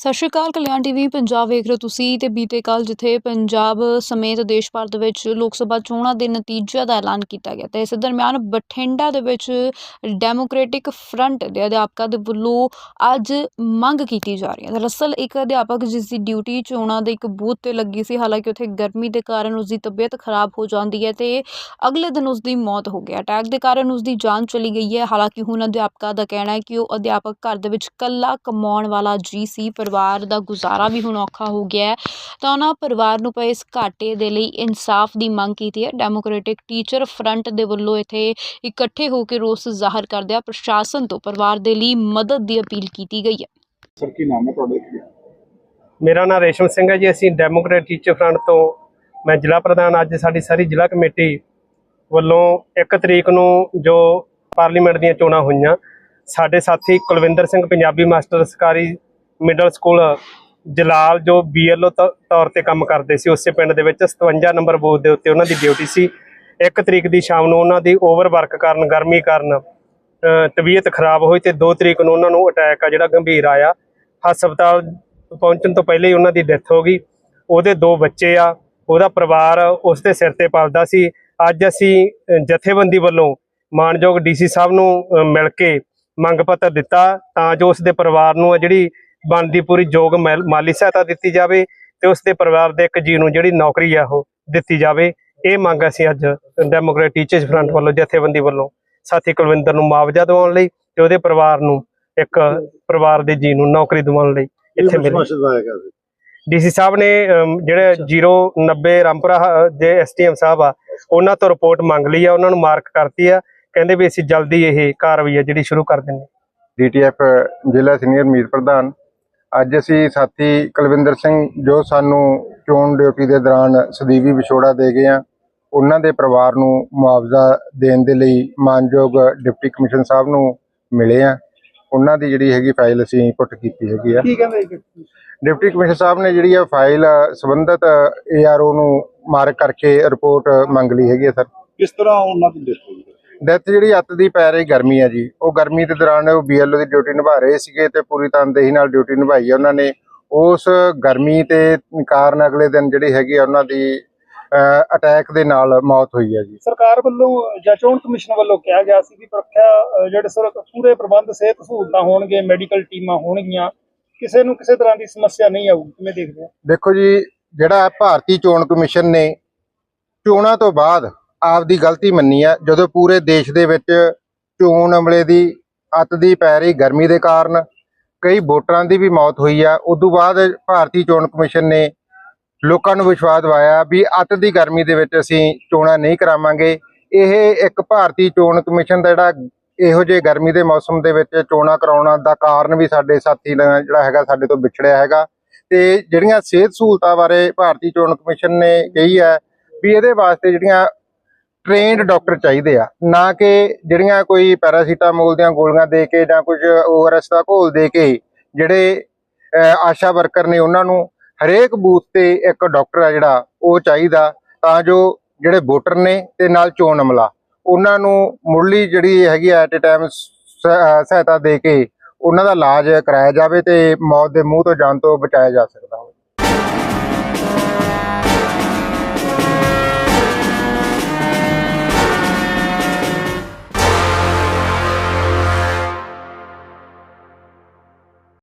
ਸਤਿ ਸ਼੍ਰੀ ਅਕਾਲ, ਕਲਿਆਣ ਟੀਵੀ, ਪੰਜਾਬ ਵੇਖ ਰਹੇ ਹੋ ਤੁਸੀਂ ਤੇ ਬੀਤੇ ਕੱਲ ਜਿੱਥੇ ਪੰਜਾਬ ਸਮੇਤ ਦੇਸ਼ ਭਰ ਦੇ ਵਿੱਚ ਲੋਕ ਸਭਾ ਚੋਣਾਂ ਦੇ ਨਤੀਜਿਆਂ ਦਾ ਐਲਾਨ ਕੀਤਾ ਗਿਆ ਤੇ ਇਸ ਦਰਮਿਆਨ ਬਠਿੰਡਾ ਦੇ ਵਿੱਚ ਡੈਮੋਕ੍ਰੈਟਿਕ ਫਰੰਟ ਦੇ ਅਧਿਆਪਕਾਂ ਦੇ ਵੱਲੋਂ ਅੱਜ ਮੰਗ ਕੀਤੀ ਜਾ ਰਹੀ ਹੈ। ਦਰਅਸਲ ਇੱਕ ਅਧਿਆਪਕ ਜਿਸ ਦੀ ਡਿਊਟੀ ਚੋਣਾਂ ਦੇ ਇੱਕ ਬੂਥ ਤੇ ਲੱਗੀ ਸੀ, ਹਾਲਾਂਕਿ ਉੱਥੇ ਗਰਮੀ ਦੇ ਕਾਰਨ ਉਸ ਦੀ ਤਬੀਅਤ ਖਰਾਬ ਹੋ ਜਾਂਦੀ ਹੈ ਤੇ ਅਗਲੇ ਦਿਨ ਉਸ ਦੀ ਮੌਤ ਹੋ ਗਈ ਅਟੈਕ ਦੇ ਕਾਰਨ ਉਸ ਦੀ ਜਾਨ ਚਲੀ ਗਈ ਹੈ। ਹਾਲਾਂਕਿ ਹੁਣ ਅਧਿਆਪਕਾਂ ਦਾ ਕਹਿਣਾ ਹੈ ਕਿ ਉਹ ਅਧਿਆਪਕ ਘਰ ਦੇ ਵਿੱਚ ਇਕੱਲਾ ਕਮਾਉਣ ਵਾਲਾ ਜੀ ਸੀ, ਪਰ ਪਰਿਵਾਰ ਦਾ ਗੁਜ਼ਾਰਾ ਵੀ ਹੁਣ ਔਖਾ ਹੋ ਗਿਆ ਹੈ ਤਾਂ ਉਹਨਾਂ ਪਰਿਵਾਰ ਨੂੰ ਪਏ ਇਸ ਘਾਟੇ ਦੇ ਲਈ ਇਨਸਾਫ ਦੀ ਮੰਗ ਕੀਤੀ ਹੈ। ਡੈਮੋਕ੍ਰੈਟਿਕ ਟੀਚਰ ਫਰੰਟ ਦੇ ਵੱਲੋਂ ਇੱਥੇ ਇਕੱਠੇ ਹੋ ਕੇ ਰੋਸ ਜ਼ਾਹਰ ਕਰਦਿਆਂ ਪ੍ਰਸ਼ਾਸਨ ਤੋਂ ਪਰਿਵਾਰ ਦੇ ਲਈ ਮਦਦ ਦੀ ਅਪੀਲ ਕੀਤੀ ਗਈ ਹੈ। ਸਰ ਕੀ ਨਾਮ ਹੈ ਤੁਹਾਡਾ ਮੇਰਾ ਨਾਮ ਰੇਸ਼ਮ ਸਿੰਘ ਹੈ ਜੀ। ਅਸੀਂ ਡੈਮੋਕ੍ਰੇਟ ਟੀਚਰ ਫਰੰਟ ਤੋਂ ਮੈਂ ਜ਼ਿਲ੍ਹਾ ਪ੍ਰਧਾਨ ਅੱਜ ਸਾਡੀ ਸਾਰੀ ਜ਼ਿਲ੍ਹਾ ਕਮੇਟੀ ਵੱਲੋਂ 1 ਤਰੀਕ ਨੂੰ ਜੋ ਪਾਰਲੀਮੈਂਟ ਦੀਆਂ ਚੋਣਾਂ ਹੋਈਆਂ ਸਾਡੇ ਸਾਥੀ ਕੁਲਵਿੰਦਰ ਸਿੰਘ ਪੰਜਾਬੀ ਮਾਸਟਰ ਸਰਕਾਰੀ ਮਿਡਲ ਸਕੂਲ ਜਲਾਲ ਜੋ ਬੀਐਲਓ ਤੌਰ ਤੇ ਕੰਮ ਕਰਦੇ ਸੀ, ਉਸੇ ਪਿੰਡ ਦੇ ਵਿੱਚ 57 ਨੰਬਰ ਬੂਥ ਦੇ ਉੱਤੇ ਉਹਨਾਂ ਦੀ ਡਿਊਟੀ ਸੀ। ਇੱਕ ਤਰੀਕ ਦੀ ਸ਼ਾਮ ਨੂੰ ਉਹਨਾਂ ਦੀ ਓਵਰ ਵਰਕ ਕਾਰਨ, ਗਰਮੀ ਕਾਰਨ ਤਬੀਅਤ ਖਰਾਬ ਹੋਈ ਤੇ 2 ਤਰੀਕ ਨੂੰ ਉਹਨਾਂ ਨੂੰ ਅਟੈਕ ਆ ਜਿਹੜਾ ਗੰਭੀਰ ਆਇਆ। ਹਸਪਤਾਲ ਪਹੁੰਚਣ ਤੋਂ ਪਹਿਲੇ ਹੀ ਉਹਨਾਂ ਦੀ ਡੈਥ ਹੋ ਗਈ। ਉਹਦੇ ਦੋ ਬੱਚੇ ਆ, ਉਹਦਾ ਪਰਿਵਾਰ ਉਸ ਦੇ ਸਿਰ ਤੇ ਪਲਦਾ ਸੀ। ਅੱਜ ਅਸੀਂ ਜਥੇਬੰਦੀ ਵੱਲੋਂ ਮਾਨਯੋਗ ਡੀਸੀ ਸਾਹਿਬ ਨੂੰ ਮਿਲ ਕੇ ਮੰਗ ਪੱਤਰ ਦਿੱਤਾ ਤਾਂ ਜੋ ਉਸ ਦੇ ਪਰਿਵਾਰ ਨੂੰ ਆ ਜਿਹੜੀ ਬਣਦੀ ਪੂਰੀ ਯੋਗ ਮੈਲ- ਸਹਾਇਤਾ ਦਿੱਤੀ ਜਾਵੇ ਤੇ ਉਸ ਦੇ ਪਰਿਵਾਰ ਦੇ ਇੱਕ ਜੀ ਨੂੰ ਜਿਹੜੀ ਨੌਕਰੀ ਆ ਉਹ ਦਿੱਤੀ ਜਾਵੇ। ਇਹ ਮੰਗ ਅਸੀਂ ਅੱਜ ਡੈਮੋਕ੍ਰੇਟ ਟੀਚਰਸ ਫਰੰਟ ਵੱਲੋਂ ਜਥੇਬੰਦੀ ਵੱਲੋਂ ਸਾਥੀ ਕੁਲਵਿੰਦਰ ਨੂੰ ਮੁਆਵਜ਼ਾ ਦਿਵਾਉਣ ਲਈ ਤੇ ਉਹਦੇ ਪਰਿਵਾਰ ਨੂੰ ਇੱਕ ਪਰਿਵਾਰ ਦੇ ਜੀ ਨੂੰ ਨੌਕਰੀ ਦਿਵਾਉਣ ਲਈ ਇੱਥੇ ਮਿਲੇ। ਡੀਸੀ ਸਾਹਿਬ ਨੇ ਜਿਹੜੇ 090 ਰਾਮਪੁਰਾ ਦੇ ਐਸਟੀਐਮ ਸਾਹਿਬ ਆ ਉਹਨਾਂ ਤੋਂ ਰਿਪੋਰਟ ਮੰਗ ਲਈ ਆ ਉਹਨਾਂ ਨੂੰ ਮਾਰਕ ਕਰਤੀ ਆ। ਕਹਿੰਦੇ ਵੀ ਅਸੀਂ ਜਲਦੀ ਇਹ ਕਾਰਵਾਈ ਆ ਜਿਹੜੀ ਸ਼ੁਰੂ ਕਰ ਦਿੰਦੇ ਡੀਟੀਐਫ ਜ਼ਿਲ੍ਹਾ ਸੀਨੀਅਰ ਮੀਤ ਪ੍ਰਧਾਨ ਅੱਜ ਅਸੀਂ ਸਾਥੀ ਕੁਲਵਿੰਦਰ ਸਿੰਘ ਜੋ ਸਾਨੂੰ ਚੋਣ ਡਿਊਟੀ ਦੇ ਦੌਰਾਨ ਸਦੀਵੀ ਵਿਛੋੜਾ ਦੇ ਗਏ ਆ ਉਹਨਾਂ ਦੇ ਪਰਿਵਾਰ ਨੂੰ ਮੁਆਵਜ਼ਾ ਦੇਣ ਦੇ ਲਈ ਮਾਨਯੋਗ ਡਿਪਟੀ ਕਮਿਸ਼ਨ ਸਾਹਿਬ ਨੂੰ ਮਿਲੇ ਆ ਉਹਨਾਂ ਦੀ ਜਿਹੜੀ ਹੈਗੀ ਫਾਈਲ ਅਸੀਂ ਪੁੱਟ ਕੀਤੀ ਹੈਗੀ ਆ। ਕੀ ਕਹਿੰਦੇ ਡਿਪਟੀ ਕਮਿਸ਼ਨਰ ਸਾਹਿਬ ਨੇ ਜਿਹੜੀ ਆ ਫਾਈਲ ਸੰਬੰਧਤ ਏਆਰਓ ਨੂੰ ਮਾਰਕ ਕਰਕੇ ਰਿਪੋਰਟ ਮੰਗ ਲਈ ਹੈਗੀ ਆ ਸਰ। ਕਿਸ ਤਰ੍ਹਾਂ ਉਹਨਾਂ ਦੀ ਡੈਥ ਹੋਈ? ਡੈਥ ਜਿਹੜੀ ਅੱਤ ਦੀ ਪੈ ਰਹੀ ਗਰਮੀ ਆ ਜੀ ਉਹ ਗਰਮੀ ਦੇ ਦੌਰਾਨ ਉਹ ਬੀਐਲਓ ਦੀ ਡਿਊਟੀ ਨਿਭਾ ਰਹੇ ਸੀਗੇ ਤੇ ਪੂਰੀ ਤਨਦੇਹੀ ਨਾਲ ਡਿਊਟੀ ਨਿਭਾਈ ਉਹਨਾਂ ਨੇ। ਉਸ ਗਰਮੀ ਤੇ ਕਾਰਨ ਅਗਲੇ ਦਿਨ ਜਿਹੜੀ ਹੈਗੀ ਉਹਨਾਂ ਦੀ ਅਟੈਕ ਦੇ ਨਾਲ ਮੌਤ ਹੋਈ ਆ ਜੀ। ਸਰਕਾਰ ਵੱਲੋਂ ਜਾਂ ਚੋਣ ਕਮਿਸ਼ਨ ਵੱਲੋਂ ਕਿਹਾ ਗਿਆ ਸੀ ਕਿ ਪ੍ਰੀਖਿਆ ਜਿਹੜੇ ਸਰ ਪੂਰੇ ਪ੍ਰਬੰਧ ਸਿਹਤ ਸਹੂਲਤਾਂ ਹੋਣਗੇ ਮੈਡੀਕਲ ਟੀਮਾਂ ਹੋਣਗੀਆਂ ਕਿਸੇ ਨੂੰ ਕਿਸੇ ਤਰ੍ਹਾਂ ਦੀ ਸਮੱਸਿਆ ਨਹੀਂ ਆਊਗੀ ਕਿਵੇਂ ਦੇਖਦੇ ਆ ਦੇਖੋ ਜੀ ਜਿਹੜਾ ਭਾਰਤੀ ਚੋਣ ਕਮਿਸ਼ਨ ਨੇ ਚੋਣਾਂ ਤੋਂ ਬਾਅਦ ਆਪਦੀ ਗਲਤੀ ਮੰਨੀ ਆ, ਜਦੋਂ ਪੂਰੇ ਦੇਸ਼ ਦੇ ਵਿੱਚ ਚੋਣ ਅਮਲੇ ਦੀ ਅੱਤ ਦੀ ਪੈ ਰਹੀ ਗਰਮੀ ਦੇ ਕਾਰਨ ਕਈ ਵੋਟਰਾਂ ਦੀ ਵੀ ਮੌਤ ਹੋਈ ਆ ਤੋਂ ਬਾਅਦ ਭਾਰਤੀ ਚੋਣ ਕਮਿਸ਼ਨ ਨੇ ਲੋਕਾਂ ਨੂੰ ਵਿਸ਼ਵਾਸ ਦਿਵਾਇਆ ਵੀ ਅੱਤ ਦੀ ਗਰਮੀ ਦੇ ਵਿੱਚ ਅਸੀਂ ਚੋਣਾਂ ਨਹੀਂ ਕਰਾਵਾਂਗੇ। ਇਹ ਇੱਕ ਭਾਰਤੀ ਚੋਣ ਕਮਿਸ਼ਨ ਦਾ ਜਿਹੜਾ ਇਹੋ ਜਿਹੇ ਗਰਮੀ ਦੇ ਮੌਸਮ ਦੇ ਵਿੱਚ ਚੋਣਾਂ ਕਰਾਉਣਾ ਦਾ ਕਾਰਨ ਵੀ ਸਾਡੇ ਸਾਥੀ ਜਿਹੜਾ ਹੈਗਾ ਸਾਡੇ ਤੋਂ ਵਿਛੜਿਆ ਹੈਗਾ। ਤੇ ਜਿਹੜੀਆਂ ਸਿਹਤ ਸਹੂਲਤਾਂ ਬਾਰੇ ਭਾਰਤੀ ਚੋਣ ਕਮਿਸ਼ਨ ਨੇ ਕਹੀ ਹੈ ਵੀ ਇਹਦੇ ਵਾਸਤੇ ਜਿਹੜੀਆਂ ਟ੍ਰੇਨਡ ਡਾਕਟਰ ਚਾਹੀਦੇ ਆ, ਨਾ ਕਿ ਜਿਹੜੀਆਂ ਕੋਈ ਪੈਰਾਸੀਟਾਮੋਲ ਦੀਆਂ ਗੋਲੀਆਂ ਦੇ ਕੇ ਜਾਂ ਕੁਝ ਓਆਰਐਸ ਦਾ ਘੋਲ ਦੇ ਕੇ ਜਿਹੜੇ ਆਸ਼ਾ ਵਰਕਰ ਨੇ ਉਹਨਾਂ ਨੂੰ ਹਰੇਕ ਬੂਥ ਤੇ ਇੱਕ ਡਾਕਟਰ ਆ ਜਿਹੜਾ, ਉਹ ਚਾਹੀਦਾ ਤਾਂ ਜੋ ਜਿਹੜੇ ਵੋਟਰ ਨੇ ਤੇ ਨਾਲ ਚੋਣ ਅਮਲਾ, ਉਹਨਾਂ ਨੂੰ ਮੁੱਢਲੀ ਜਿਹੜੀ ਹੈਗੀ ਐਟ ਅ ਟਾਈਮ ਸਹਾਇਤਾ ਦੇ ਕੇ ਉਹਨਾਂ ਦਾ ਇਲਾਜ ਕਰਾਇਆ ਜਾਵੇ ਤੇ ਮੌਤ ਦੇ ਮੂੰਹ ਤੋਂ ਜਾਣ ਤੋਂ ਬਚਾਇਆ ਜਾ ਸਕਦਾ ਹੋਵੇ।